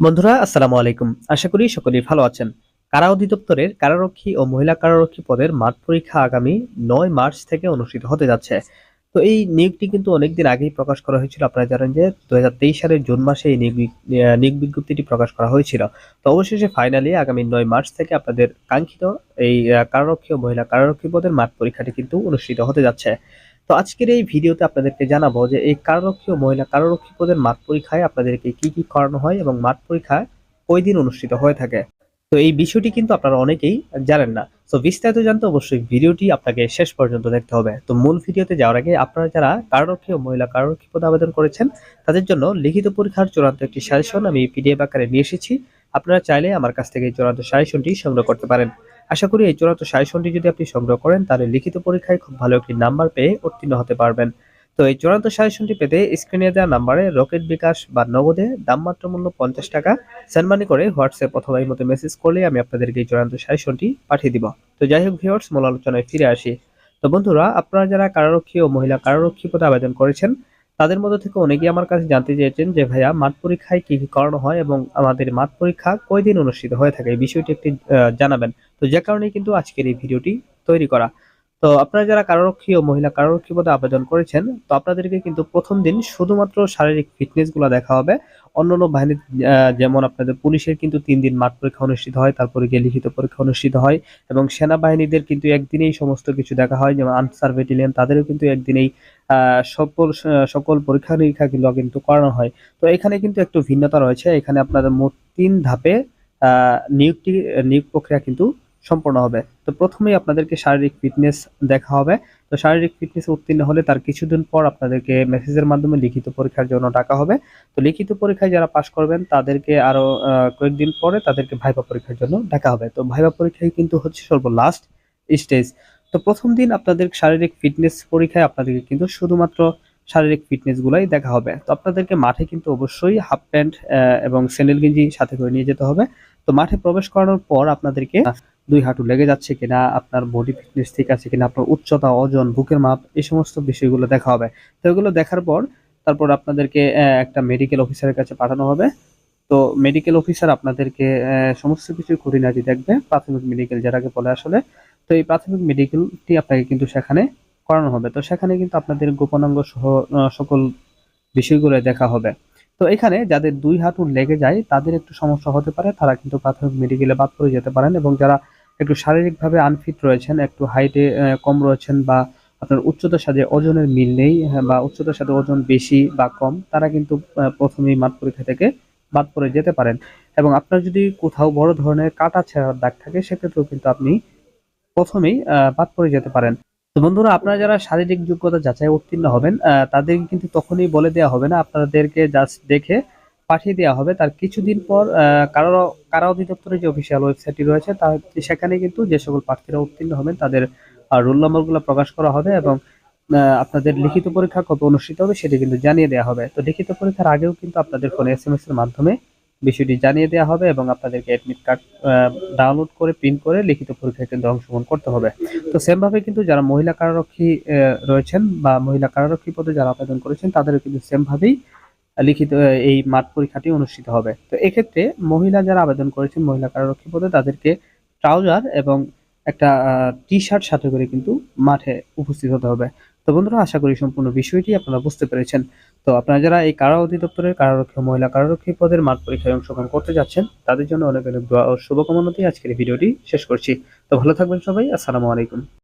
বন্ধুরা, আসসালামু আলাইকুম। আশা করি সকলেই ভালো আছেন। কারা অধিদপ্তরের কারারক্ষী ও মহিলা কারারক্ষী পদের মাঠ পরীক্ষা আগামী নয় মার্চ থেকে অনুষ্ঠিত হতে যাচ্ছে। তো এই নিয়োগটি কিন্তু অনেকদিন আগেই প্রকাশ করা হয়েছিল। আপনারা জানেন যে দুই হাজার তেইশ সালের জুন মাসে এই নিয়োগ বিজ্ঞপ্তিটি প্রকাশ করা হয়েছিল। তো অবশেষে ফাইনালি আগামী নয় মার্চ থেকে আপনাদের কাঙ্ক্ষিত এই কারারক্ষী ও মহিলা কারারক্ষী পদের মাঠ পরীক্ষাটি কিন্তু অনুষ্ঠিত হতে যাচ্ছে। তো আজকের এই ভিডিওতে আপনাদেরকে জানাব যে এই কারারক্ষী ও মহিলা কারারক্ষী পদের মাঠ পরীক্ষায় আপনাদেরকে কি কি করানো হয় এবং মাঠ পরীক্ষা কই দিন অনুষ্ঠিত হয়ে থাকে। তো এই বিষয়টি কিন্তু আপনারা অনেকেই জানেন না। তো বিস্তারিত জানতে অবশ্যই ভিডিওটি আপনাকে শেষ পর্যন্ত দেখতে হবে। তো মূল ভিডিওতে যাওয়ার আগে আপনারা যারা কারারক্ষী ও মহিলা কারারক্ষী পদে আবেদন করেছেন, তাদের জন্য লিখিত পরীক্ষার চূড়ান্ত একটি সাজেশন আমি পিডিএফ আকারে নিয়ে এসেছি। আপনারা চাইলে আমার কাছ থেকে চূড়ান্ত সাজেশনটি সংগ্রহ করতে পারেন। আশা করি এই চূড়ান্ত সাজেশনটি যদি আপনি সংগ্রহ করেন, তাহলে লিখিত পরীক্ষায় খুব ভালো একটি নাম্বার পেয়ে উত্তীর্ণ হতে পারবেন। তো এই চূড়ান্ত সাজেশনটি পেতে স্ক্রিনে দেওয়া নাম্বারে রকেট বিকাশ বা নগদে দাম মাত্র মূল্য পঞ্চাশ টাকা সেন্ড মানি করে হোয়াটসঅ্যাপ অথবা এই মতো মেসেজ করলে আমি আপনাদেরকে এই চূড়ান্ত সাজেশনটি পাঠিয়ে দিব। তো যাই হোক ভিউয়ার্স মূল আলোচনায় ফিরে আসি। তো বন্ধুরা, আপনারা যারা কারারক্ষী ও মহিলা কারারক্ষী পদে আবেদন করেছেন তাদের মধ্যে থেকে অনেকেই আমার কাছে জানতে চেয়েছেন যে, ভাইয়া, মাঠ পরীক্ষায় কি কি করানো হয় এবং আমাদের মাঠ পরীক্ষা কয়দিন অনুষ্ঠিত হয়ে থাকে? এই বিষয়টি একটি জানাবেন। তো যে কারণে কিন্তু আজকের এই ভিডিওটি তৈরি করা। তো আপনারা যারা কারারক্ষী ও মহিলা কারারক্ষী পদে আবেদন করেছেন, তো আপনাদেরকে কিন্তু প্রথম দিন শুধুমাত্র শারীরিক ফিটনেসগুলো দেখা হবে। অন্যান্য বাহিনী যেমন আপনাদের পুলিশের কিন্তু তিন দিন মাঠ পরীক্ষা অনুষ্ঠিত হয়, তারপরে গিয়ে লিখিত পরীক্ষা অনুষ্ঠিত হয় এবং সেনাবাহিনীদের কিন্তু একদিনেই সমস্ত কিছু দেখা হয়, যেমন আনসার ব্যাটালিয়ন তাদেরও কিন্তু একদিনেই সকল সকল পরীক্ষা নিরীক্ষা কিন্তু করানো হয়। তো এখানে কিন্তু একটু ভিন্নতা রয়েছে, এখানে আপনাদের মোট তিন ধাপে নিয়োগটি, নিয়োগ প্রক্রিয়া কিন্তু সম্পন্ন হবে। তো প্রথমেই আপনাদেরকে শারীরিক ফিটনেস দেখা হবে। তো শারীরিক ফিটনেস উত্তীর্ণ হলে তার কিছুদিন পর আপনাদেরকে মেসেজের মাধ্যমে লিখিত পরীক্ষার জন্য ডাকা হবে। তো লিখিত পরীক্ষায় যারা পাশ করবেন তাদেরকে আরও আহ, কয়েকদিন পরে তাদেরকে ভাইবা পরীক্ষার জন্য ডাকা হবে। তো ভাইবা পরীক্ষায় কিন্তু হচ্ছে সর্ব লাস্ট স্টেজ তো প্রথম দিন আপনাদের শারীরিক ফিটনেস পরীক্ষায় আপনাদেরকে কিন্তু শুধুমাত্র শারীরিক ফিটনেস গুলাই দেখা হবে। তো আপনাদেরকে মাঠে কিন্তু অবশ্যই হাফ প্যান্ট এবং স্যান্ডেল গেঞ্জি সাথে করে নিয়ে যেতে হবে। তো মাঠে প্রবেশ করানোর পর আপনাদেরকে দুই হাঁটু লেগে যাচ্ছে কিনা, আপনার বডি ফিটনেস ঠিক আছে কিনা, আপনার উচ্চতা, ওজন, বুকের মাপ, এই সমস্ত বিষয়গুলো দেখা হবে। তো এগুলো দেখার পর তারপর আপনাদেরকে একটা মেডিকেল অফিসারের কাছে পাঠানো হবে। তো মেডিকেল অফিসার আপনাদেরকে সমস্ত কিছু খুঁটিনাটি দেখবে, প্রাথমিক মেডিকেল যেটাকে বলে আসলে। তো এই প্রাথমিক মেডিকেলটি আপনাকে কিন্তু সেখানে করানো হবে। তো সেখানে কিন্তু আপনাদের গোপনাঙ্গ সহ সকল বিষয়গুলো দেখা হবে। তো এখানে যাদের দুই হাঁটু লেগে যায়, তাদের একটু সমস্যা হতে পারে। তারা কিন্তু প্রাথমিক মেডিকেলে বাদ পড়ে যেতে পারেন এবং যারা একটু শারীরিকভাবে আনফিট রয়েছেন একটু হাইটে কম রয়েছেন বা আপনার উচ্চতার সাথে ওজনের মিল নেই হ্যাঁ, বা উচ্চতার সাথে ওজন বেশি বা কম তারা কিন্তু প্রথমেই মাঠ পরীক্ষা থেকে বাদ পড়ে যেতে পারেন। এবং আপনার যদি কোথাও বড় ধরনের কাটা ছেঁড়ার দাগ থাকে সেক্ষেত্রেও কিন্তু আপনি প্রথমেই বাদ পড়ে যেতে পারেন। তো বন্ধুরা আপনারা যারা শারীরিক যোগ্যতা যাচাই উত্তীর্ণ হবেন আহ, তাদেরকে কিন্তু তখনই বলে দেওয়া হবে না আপনাদেরকে জাস্ট দেখে পাঠিয়ে দেওয়া হবে। তার কিছুদিন পর আহ, কারা অধিদপ্তরের যে অফিসিয়াল ওয়েবসাইটটি রয়েছে তা সেখানে কিন্তু যে সকল প্রার্থীরা উত্তীর্ণ হবেন তাদের রোল নম্বরগুলো প্রকাশ করা হবে এবং আপনাদের লিখিত পরীক্ষা কবে অনুষ্ঠিত হবে সেটি কিন্তু জানিয়ে দেওয়া হবে। তো লিখিত পরীক্ষার আগেও কিন্তু আপনাদের ফোনে এস এম এস এর মাধ্যমে বিষয়টি জানিয়ে দেওয়া হবে এবং আপনাদেরকে অ্যাডমিট কার্ড ডাউনলোড করে প্রিন্ট করে লিখিত পরীক্ষায় কিন্তু অংশগ্রহণ করতে হবে। তো সেমভাবে কিন্তু যারা মহিলা কারারক্ষী রয়েছেন বা মহিলা কারারক্ষী পদে যারা আবেদন করেছেন তাদেরও কিন্তু সেম ভাবেই লিখিত এই মাঠ পরীক্ষাটি অনুষ্ঠিত হবে। তো এক্ষেত্রে মহিলা যারা আবেদন করেছেন মহিলা কারারক্ষী পদে, তাদেরকে ট্রাউজার এবং একটা টি শার্ট সাথে করে কিন্তু মাঠে উপস্থিত হতে হবে। তো বন্ধুরা, আশা করি সম্পূর্ণ বিষয়টি আপনারা বুঝতে পেরেছেন। তো আপনারা যারা এই কারা অধিদপ্তরের কারারক্ষী মহিলা কারারক্ষী পদের মাঠ পরীক্ষায় অংশগ্রহণ করতে যাচ্ছেন, তাদের জন্য অনেক অনেক দোয়া ও আজকের ভিডিওটি শেষ করছি। তো ভালো থাকবেন সবাই, আসসালামু আলাইকুম।